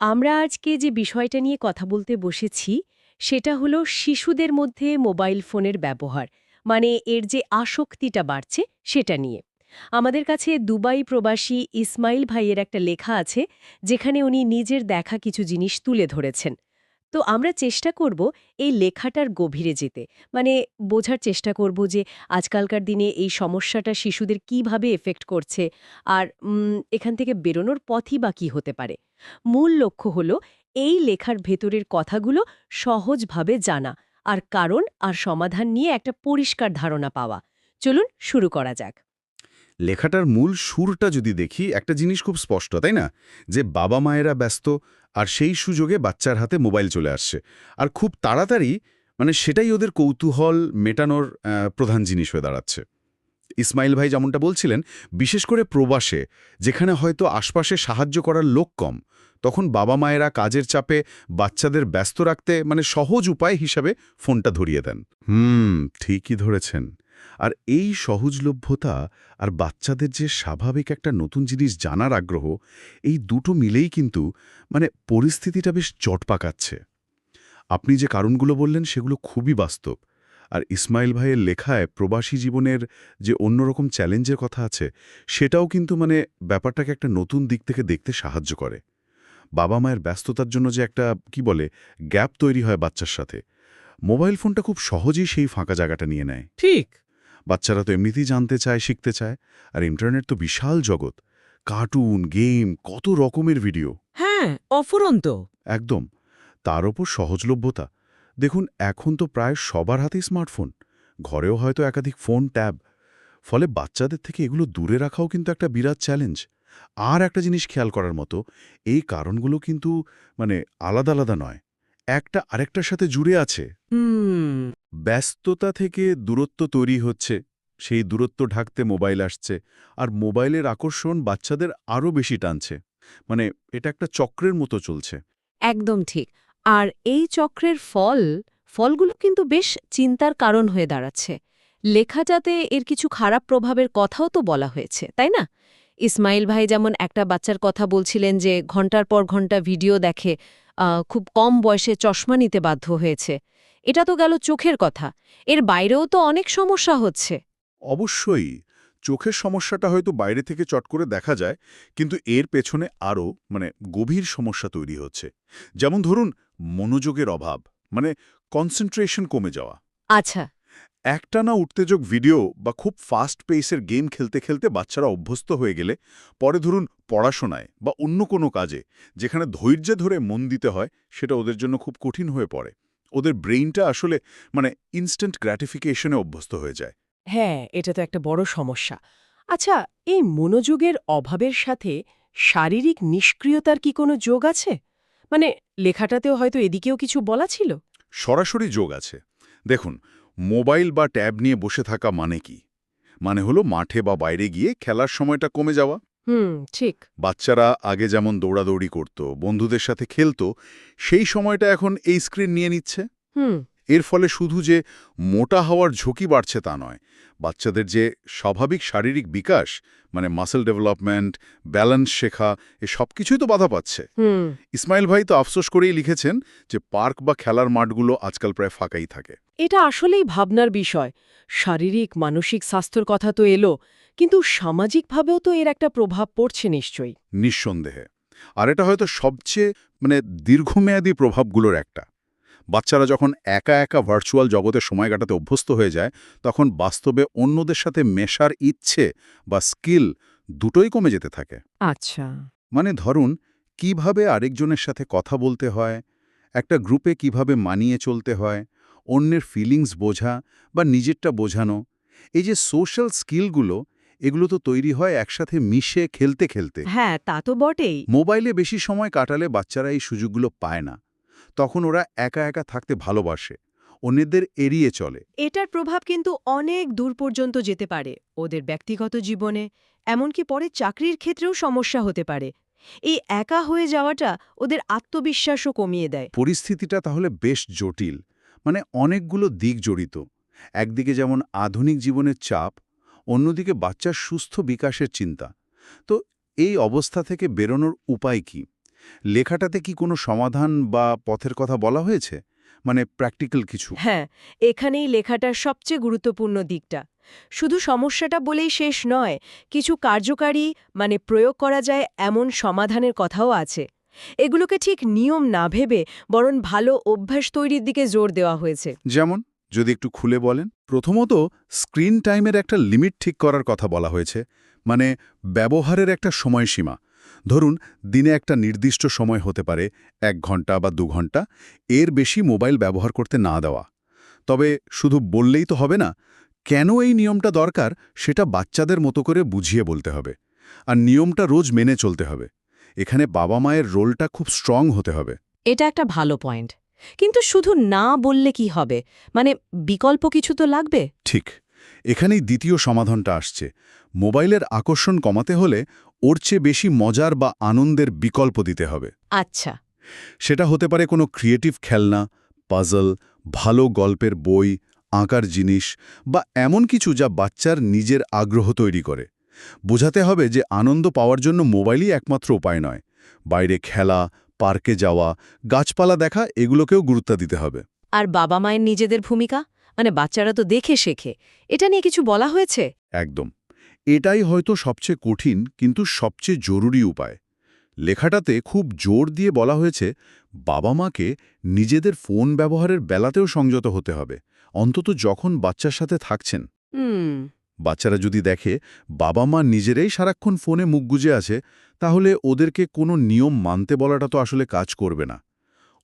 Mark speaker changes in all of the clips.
Speaker 1: আমরা আজকে যে বিষয়টা নিয়ে কথা বলতে বসেছি, সেটা হলো শিশুদের মধ্যে মোবাইল ফোনের ব্যবহার মানে এর যে আসক্তিটা বাড়ছে সেটা নিয়ে। আমাদের কাছে দুবাই প্রবাসী ইসমাইল ভাইয়ের একটা লেখা আছে, যেখানে উনি নিজের দেখা কিছু জিনিস তুলে ধরেছেন। তো আমরা চেষ্টা করব এই লেখাটার গভীরে যেতে। মানে বোঝার চেষ্টা করব যে আজকালকার দিনে এই সমস্যাটা শিশুদের কীভাবে এফেক্ট করছে আর এখান থেকে বেরোনোর পথই বা কী হতে পারে। মূল লক্ষ্য হল এই লেখার ভেতরের কথাগুলো সহজভাবে জানা আর কারণ আর সমাধান নিয়ে একটা পরিষ্কার ধারণা পাওয়া। চলুন শুরু করা যাক।
Speaker 2: লেখাটার মূল সুরটা যদি দেখি, একটা জিনিস খুব স্পষ্ট, তাই না? যে বাবা মায়েরা ব্যস্ত, আর সেই সুযোগে বাচ্চার হাতে মোবাইল চলে আসছে। আর খুব তাড়াতাড়ি মানে সেটাই ওদের কৌতূহল মেটানোর প্রধান জিনিস হয়ে দাঁড়াচ্ছে। ইসমাইল ভাই যেমনটা বলছিলেন, বিশেষ করে প্রবাসে, যেখানে হয়তো আশপাশে সাহায্য করার লোক কম, তখন বাবা মায়েরা কাজের চাপে বাচ্চাদের ব্যস্ত রাখতে মানে সহজ উপায় হিসাবে ফোনটা ধরিয়ে দেন। হুম, ঠিকই ধরেছেন। আর এই সহজলভ্যতা আর বাচ্চাদের যে স্বাভাবিক একটা নতুন জিনিস জানার আগ্রহ, এই দুটো মিলেই কিন্তু মানে পরিস্থিতিটা বেশ জট পাকাচ্ছে। আপনি যে কারণগুলো বললেন সেগুলো খুবই বাস্তব। আর ইসমাইল ভাইয়ের লেখায় প্রবাসী জীবনের যে অন্যরকম চ্যালেঞ্জের কথা আছে, সেটাও কিন্তু মানে ব্যাপারটাকে একটা নতুন দিক থেকে দেখতে সাহায্য করে। বাবা মায়ের ব্যস্ততার জন্য যে একটা, কি বলে, গ্যাপ তৈরি হয় বাচ্চার সাথে। মোবাইল ফোনটা খুব সহজেই সেই ফাঁকা জায়গাটা নিয়ে নেয়।
Speaker 3: ঠিক।
Speaker 2: বাচ্চারা তো এমনিতেই জানতে চায় শিখতে চায়। আর ইন্টারনেট তো বিশাল জগৎ। কার্টুন গেম কত রকমের ভিডিও।
Speaker 3: হ্যাঁ অফুরন্ত।
Speaker 2: একদম। তার ওপর সহজলভ্যতা। দেখুন এখন তো প্রায় সবার হাতেই স্মার্টফোন। ঘরেও হয়তো একাধিক ফোন ট্যাব। ফলে বাচ্চাদের থেকে এগুলো দূরে রাখাও কিন্তু একটা বিরাট চ্যালেঞ্জ। আর একটা জিনিস খেয়াল করার মতো এই কারণগুলো কিন্তু মানে আলাদা আলাদা নয়। একটা আরেকটার সাথে জুড়ে আছে। ব্যস্ততা থেকে দূরত্ব তৈরি হচ্ছে, সেই দূরত্ব ঢাকতে মোবাইল আসছে, আর মোবাইলের আকর্ষণ বাচ্চাদের আরও বেশি টানছে। মানে এটা একটা চক্রের মতো চলছে।
Speaker 1: একদম ঠিক। আর এই চক্রের ফল, ফলগুলো কিন্তু বেশ চিন্তার কারণ হয়ে দাঁড়াচ্ছে। লেখাটাতে এর কিছু খারাপ প্রভাবের কথাও তো বলা হয়েছে, তাই না? ইসমাইল ভাই যেমন একটা বাচ্চার কথা বলছিলেন যে, ঘণ্টার পর ঘণ্টা ভিডিও দেখে খুব কম বয়সে চশমা নিতে বাধ্য হয়েছে। এটা তো গেল চোখের কথা। এর বাইরেও তো অনেক সমস্যা হচ্ছে।
Speaker 2: অবশ্যই চোখের সমস্যাটা হয়তো বাইরে থেকে চট করে দেখা যায় কিন্তু এর পেছনে আরও মানে গভীর সমস্যা তৈরি হচ্ছে। যেমন ধরুন মনোযোগের অভাব মানে কনসেন্ট্রেশন কমে যাওয়া।
Speaker 1: আচ্ছা।
Speaker 2: একটানা উত্তেজক ভিডিও বা খুব ফাস্ট পেসের গেম খেলতে খেলতে বাচ্চারা অভ্যস্ত হয়ে গেলে পরে ধরুন পড়াশোনায় বা অন্য কোনো কাজে যেখানে ধৈর্য ধরে মন দিতে হয় সেটা ওদের জন্য খুব কঠিন হয়ে পড়ে। ওদের ব্রেইনটা আসলে মানে ইনস্ট্যান্ট গ্র্যাটিফিকেশনে অভ্যস্ত হয়ে যায়।
Speaker 3: হ্যাঁ এটা তো একটা বড় সমস্যা। আচ্ছা এই মনোযোগের অভাবের সাথে শারীরিক নিষ্ক্রিয়তার কি কোনো যোগ আছে? মানে লেখাটাতেও হয়তো এদিকেও কিছু বলা ছিল?
Speaker 2: সরাসরি যোগ আছে। দেখুন মোবাইল বা ট্যাব নিয়ে বসে থাকা মানে কি? মানে হলো মাঠে বা বাইরে গিয়ে খেলার সময়টা কমে যাওয়া।
Speaker 3: হুম ঠিক।
Speaker 2: বাচ্চারা আগে যেমন দৌড়াদৌড়ি করত বন্ধুদের সাথে খেলত সেই সময়টা এখন এই স্ক্রিন নিয়ে নিচ্ছে?
Speaker 3: হুম।
Speaker 2: এর ফলে শুধু যে মোটা হওয়ার ঝুঁকি বাড়ছে তা নয় বাচ্চাদের যে স্বাভাবিক শারীরিক বিকাশ মানে মাসেল ডেভেলপমেন্ট ব্যালেন্স শেখা এ সব কিছুই তো বাধা পাচ্ছে। ইসমাইল ভাই তো আফসোস করেই লিখেছেন যে পার্ক বা খেলার মাঠগুলো আজকাল প্রায় ফাঁকাই থাকে।
Speaker 3: এটা আসলেই ভাবনার বিষয়। শারীরিক মানসিক স্বাস্থ্যর কথা তো এলো কিন্তু সামাজিকভাবেও তো এর একটা প্রভাব পড়ছে নিশ্চয়ই।
Speaker 2: নিঃসন্দেহে। আর এটা হয়তো সবচেয়ে মানে দীর্ঘমেয়াদী প্রভাবগুলোর একটা। বাচ্চারা যখন একা একা ভার্চুয়াল জগতে সময় কাটাতে অভ্যস্ত হয়ে যায় তখন বাস্তবে অন্যদের সাথে মেশার ইচ্ছে বা স্কিল দুটোই কমে যেতে থাকে।
Speaker 3: আচ্ছা।
Speaker 2: মানে ধরুন কীভাবে আরেকজনের সাথে কথা বলতে হয় একটা গ্রুপে কীভাবে মানিয়ে চলতে হয় অন্যের ফিলিংস বোঝা বা নিজেরটা বোঝানো এই যে সোশ্যাল স্কিলগুলো এগুলো তো তৈরি হয় একসাথে মিশে খেলতে খেলতে।
Speaker 3: হ্যাঁ তা তো বটেই।
Speaker 2: মোবাইলে বেশি সময় কাটালে বাচ্চারা এই সুযোগগুলো পায় না। তখন ওরা একা একা থাকতে ভালোবাসে। অন্যদের এড়িয়ে চলে।
Speaker 3: এটার প্রভাব কিন্তু অনেক দূর পর্যন্ত যেতে পারে ওদের ব্যক্তিগত জীবনে এমনকি পরে চাকরির ক্ষেত্রেও সমস্যা হতে পারে। এই একা হয়ে যাওয়াটা ওদের আত্মবিশ্বাসও কমিয়ে দেয়।
Speaker 2: পরিস্থিতিটা তাহলে বেশ জটিল মানে অনেকগুলো দিক জড়িত। একদিকে যেমন আধুনিক জীবনের চাপ অন্যদিকে বাচ্চার সুস্থ বিকাশের চিন্তা। তো এই অবস্থা থেকে বেরোনোর উপায় কি? লেখাটাতে কি কোনো সমাধান বা পথের কথা বলা হয়েছে? মানে প্র্যাকটিক্যাল কিছু?
Speaker 3: হ্যাঁ এখানেই লেখাটার সবচেয়ে গুরুত্বপূর্ণ দিকটা। শুধু সমস্যাটা বলেই শেষ নয় কিছু কার্যকারী মানে প্রয়োগ করা যায় এমন সমাধানের কথাও আছে। এগুলোকে ঠিক নিয়ম না ভেবে বরং ভালো অভ্যাস তৈরির দিকে জোর দেওয়া হয়েছে।
Speaker 2: যেমন যদি একটু খুলে বলেন। প্রথমত স্ক্রিন টাইমের একটা লিমিট ঠিক করার কথা বলা হয়েছে। মানে ব্যবহারের একটা সময়সীমা। ধরুন দিনে একটা নির্দিষ্ট সময় হতে পারে এক ঘণ্টা বা দু ঘণ্টা এর বেশি মোবাইল ব্যবহার করতে না দেওয়া। তবে শুধু বললেই তো হবে না কেন এই নিয়মটা দরকার সেটা বাচ্চাদের মতো করে বুঝিয়ে বলতে হবে। আর নিয়মটা রোজ মেনে চলতে হবে। এখানে বাবা মায়ের রোলটা খুব স্ট্রং হতে হবে।
Speaker 1: এটা একটা ভালো পয়েন্ট। কিন্তু শুধু না বললে কি হবে? মানে বিকল্প কিছু তো লাগবে?
Speaker 2: ঠিক। এখানেই দ্বিতীয় সমাধানটা আসছে। মোবাইলের আকর্ষণ কমাতে হলে ওর চেয়ে বেশি মজার বা আনন্দের বিকল্প দিতে হবে।
Speaker 1: আচ্ছা।
Speaker 2: সেটা হতে পারে কোনো ক্রিয়েটিভ খেলনা পাজল ভালো গল্পের বই আঁকার জিনিস বা এমন কিছু যা বাচ্চার নিজের আগ্রহ তৈরি করে। বোঝাতে হবে যে আনন্দ পাওয়ার জন্য মোবাইলই একমাত্র উপায় নয়। বাইরে খেলা পার্কে যাওয়া গাছপালা দেখা এগুলোকেও গুরুত্ব দিতে হবে।
Speaker 1: আর বাবা মায়ের নিজেদের ভূমিকা? মানে বাচ্চারা তো দেখে শেখে। এটা নিয়ে কিছু বলা হয়েছে?
Speaker 2: একদম। এটাই হয়তো সবচেয়ে কঠিন কিন্তু সবচেয়ে জরুরি উপায়। লেখাটাতে খুব জোর দিয়ে বলা হয়েছে বাবা মাকে নিজেদের ফোন ব্যবহারের বেলাতেও সংযত হতে হবে। অন্তত যখন বাচ্চার সাথে থাকছেন। বাচ্চারা যদি দেখে বাবা মা নিজেরাই সারাক্ষণ ফোনে মুখ গুজে আছে তাহলে ওদেরকে কোনো নিয়ম মানতে বলাটা তো আসলে কাজ করবে না।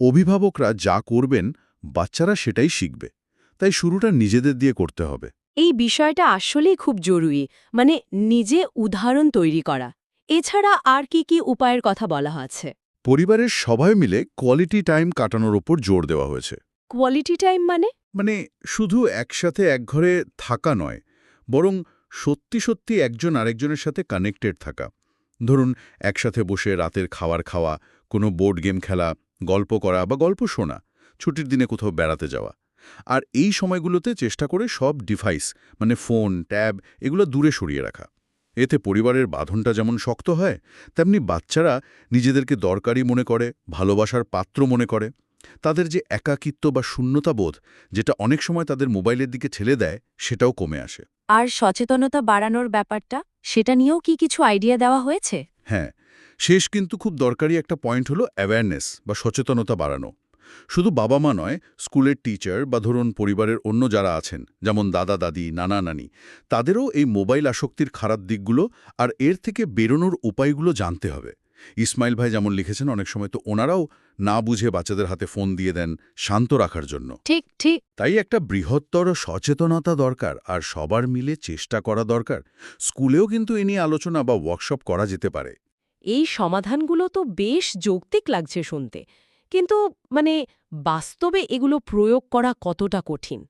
Speaker 2: অভিভাবকরা যা করবেন বাচ্চারা সেটাই শিখবে। তাই শুরুটা নিজেদের দিয়ে করতে হবে।
Speaker 1: এই বিষয়টা আসলেই খুব জরুরি মানে নিজে উদাহরণ তৈরি করা। এছাড়া আর কি কি উপায়ের কথা বলা আছে
Speaker 2: পরিবারের সবাই মিলে কোয়ালিটি টাইম কাটানোর ওপর জোর দেওয়া হয়েছে।
Speaker 1: কোয়ালিটি টাইম মানে?
Speaker 2: মানে শুধু একসাথে এক ঘরে থাকা নয় বরং সত্যি সত্যি একজন আরেকজনের সাথে কানেক্টেড থাকা। ধরুন একসাথে বসে রাতের খাবার খাওয়া কোনো বোর্ড গেম খেলা গল্প করা বা গল্প শোনা ছুটির দিনে কোথাও বেড়াতে যাওয়া। আর এই সময়গুলোতে চেষ্টা করে সব ডিভাইস মানে ফোন ট্যাব এগুলো দূরে সরিয়ে রাখা। এতে পরিবারের বাঁধনটা যেমন শক্ত হয় তেমনি বাচ্চারা নিজেদেরকে দরকারি মনে করে ভালোবাসার পাত্র মনে করে। তাদের যে একাকিত্ব বা শূন্যতা বোধ যেটা অনেক সময় তাদের মোবাইলের দিকে ছেলে দেয় সেটাও কমে আসে।
Speaker 1: আর সচেতনতা বাড়ানোর ব্যাপারটা সেটা নিয়েও কি কিছু আইডিয়া দেওয়া হয়েছে?
Speaker 2: হ্যাঁ শেষ কিন্তু খুব দরকারি একটা পয়েন্ট হলো অ্যাওয়ারনেস বা সচেতনতা বাড়ানো। শুধু বাবা মা নয় স্কুলের টিচার বা ধরুন পরিবারের অন্য যারা আছেন যেমন দাদা দাদি নানা নানি তাদেরও এই মোবাইল আসক্তির খারাপ দিকগুলো আর এর থেকে বেরোনোর উপায়গুলো জানতে হবে। ইসমাইল ভাই যেমন লিখেছেন অনেক সময় তো ওনারাও না বুঝে বাচ্চাদের হাতে ফোন দিয়ে দেন শান্ত রাখার জন্য।
Speaker 1: ঠিক ঠিক।
Speaker 2: তাই একটা বৃহত্তর সচেতনতা দরকার আর সবার মিলে চেষ্টা করা দরকার। স্কুলেও কিন্তু এ নিয়ে আলোচনা বা ওয়ার্কশপ করা যেতে পারে।
Speaker 1: এই সমাধানগুলো তো বেশ যৌক্তিক লাগছে শুনতে। কিন্তু মানে বাস্তবে এগুলো প্রয়োগ করা কতটা কঠিন?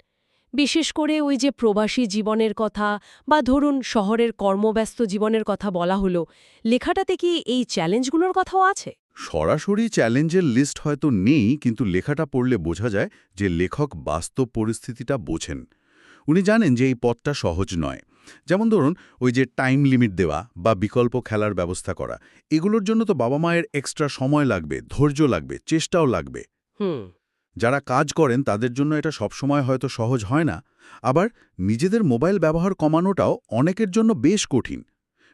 Speaker 1: বিশেষ করে ওই যে প্রবাসী জীবনের কথা বা ধরুন শহরের কর্মব্যস্ত জীবনের কথা বলা হলো, লেখাটাতে কি এই চ্যালেঞ্জগুলোর কথাও আছে?
Speaker 2: সরাসরি চ্যালেঞ্জের লিস্ট হয়তো নেই, কিন্তু লেখাটা পড়লে বোঝা যায় যে লেখক বাস্তব পরিস্থিতিটা বোঝেন। উনি জানেন যে এই পথটা সহজ নয়। যেমন ধরুন ওই যে টাইম লিমিট দেওয়া বা বিকল্প খেলার ব্যবস্থা করা এগুলোর জন্য তো বাবা মায়ের এক্সট্রা সময় লাগবে ধৈর্য লাগবে চেষ্টাও লাগবে। যারা কাজ করেন তাদের জন্য এটা সবসময় হয়তো সহজ হয় না। আবার নিজেদের মোবাইল ব্যবহার কমানোটাও অনেকের জন্য বেশ কঠিন।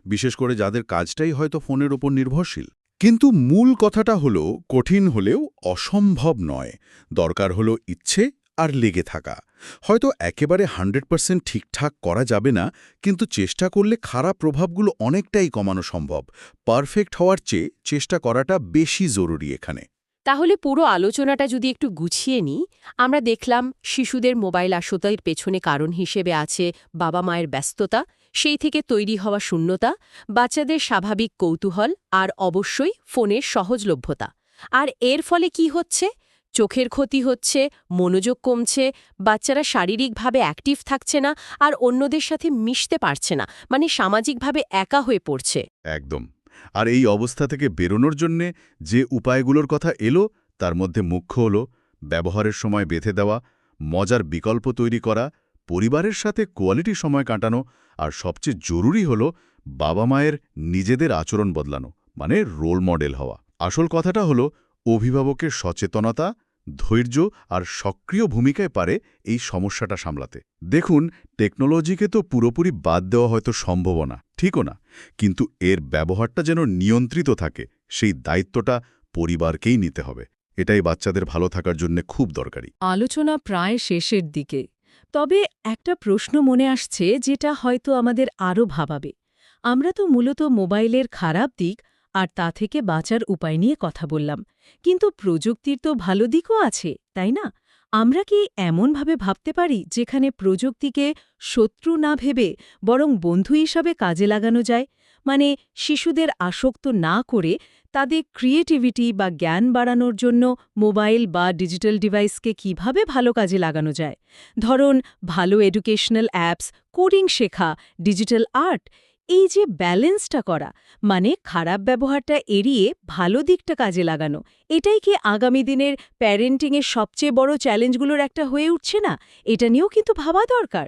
Speaker 2: বিশেষ করে যাদের কাজটাই হয়তো ফোনের ওপর নির্ভরশীল। কিন্তু মূল কথাটা হলো কঠিন হলেও অসম্ভব নয়। দরকার হলো ইচ্ছে আর লেগে থাকা। হয়তো একেবারে হান্ড্রেড পার্সেন্ট ঠিকঠাক করা যাবে না, কিন্তু চেষ্টা করলে খারাপ প্রভাবগুলো অনেকটাই কমানো সম্ভব। পারফেক্ট হওয়ার চেয়ে চেষ্টা করাটা বেশি জরুরি এখানে।
Speaker 4: তাহলে পুরো আলোচনাটা যদি একটু গুছিয়ে নিই, আমরা দেখলাম শিশুদের মোবাইল আসতার পেছনে কারণ হিসেবে আছে বাবা মায়ের ব্যস্ততা, সেই থেকে তৈরি হওয়া শূন্যতা, বাচ্চাদের স্বাভাবিক কৌতূহল, আর অবশ্যই ফোনের সহজলভ্যতা। আর এর ফলে কি হচ্ছে? চোখের ক্ষতি হচ্ছে, মনোযোগ কমছে, বাচ্চারা শারীরিকভাবে অ্যাক্টিভ থাকছে না আর অন্যদের সাথে মিশতে পারছে না মানে সামাজিকভাবে একা হয়ে পড়ছে।
Speaker 2: একদম। আর এই অবস্থা থেকে বেরোনোর জন্যে যে উপায়গুলোর কথা এলো, তার মধ্যে মুখ্য হল ব্যবহারের সময় বেঁধে দেওয়া, মজার বিকল্প তৈরি করা, পরিবারের সাথে কোয়ালিটি সময় কাটানো, আর সবচেয়ে জরুরি হল বাবা মায়ের নিজেদের আচরণ বদলানো মানে রোল মডেল হওয়া। আসল কথাটা হলো অভিভাবকের সচেতনতা ধৈর্য আর সক্রিয় ভূমিকায় পারে এই সমস্যাটা সামলাতে। দেখুন, টেকনোলজিকে তো পুরোপুরি বাদ দেওয়া হয়তো সম্ভব না, ঠিকও না, কিন্তু এর ব্যবহারটা যেন নিয়ন্ত্রিত থাকে, সেই দায়িত্বটা পরিবারকেই নিতে হবে। এটাই বাচ্চাদের ভালো থাকার জন্য খুব দরকারি।
Speaker 1: আলোচনা প্রায় শেষের দিকে। তবে একটা প্রশ্ন মনে আসছে, যেটা হয়তো আমাদের আরও ভাবাবে। আমরা তো মূলত মোবাইলের খারাপ দিক আর তা থেকে বাঁচার উপায় নিয়ে কথা বললাম। কিন্তু প্রযুক্তির তো ভালো দিকও আছে, তাই না? আমরা কি এমনভাবে ভাবতে পারি যেখানে প্রযুক্তিকে শত্রু না ভেবে বরং বন্ধু হিসাবে কাজে লাগানো যায়? মানে শিশুদের আসক্ত না করে তাদের ক্রিয়েটিভিটি বা জ্ঞান বাড়ানোর জন্য মোবাইল বা ডিজিটাল ডিভাইসকে কীভাবে ভালো কাজে লাগানো যায়? ধরুন, ভালো এডুকেশনাল অ্যাপস, কোডিং শেখা, ডিজিটাল আর্ট এই যে ব্যালেন্সটা করা মানে খারাপ ব্যবহারটা এড়িয়ে ভালো দিকটা কাজে লাগানো, এটাই কি আগামী দিনের প্যারেন্টিংয়ের সবচেয়ে বড় চ্যালেঞ্জগুলোর একটা হয়ে উঠছে না? এটা নিয়েও কিন্তু ভাবা দরকার।